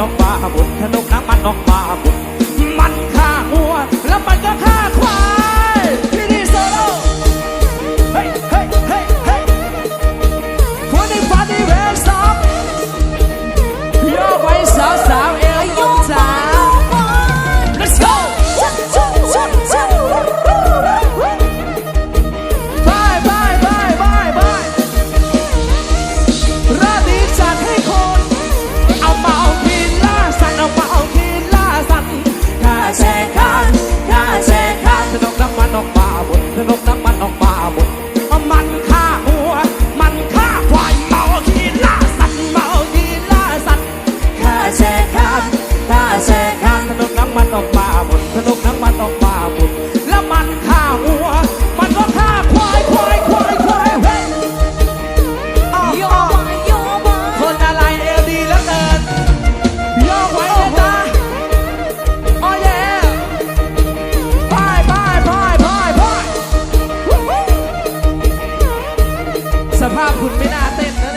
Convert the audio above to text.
não farra, คานถ้าแสกคานสนุกน้ำมันออกมาบุญสนุกน้ำมันออกมาบุญแล้วมันฆ่าวัว มันก็ฆ่าควายควายควายควายเฮ้ยอ้าวอ้าวคนอะไรเอวดีแล้วเกินโยกไว้เลยจ้าโอ้ยไปไปไปไปไปสภาพคุณไม่น่าเต้นนะ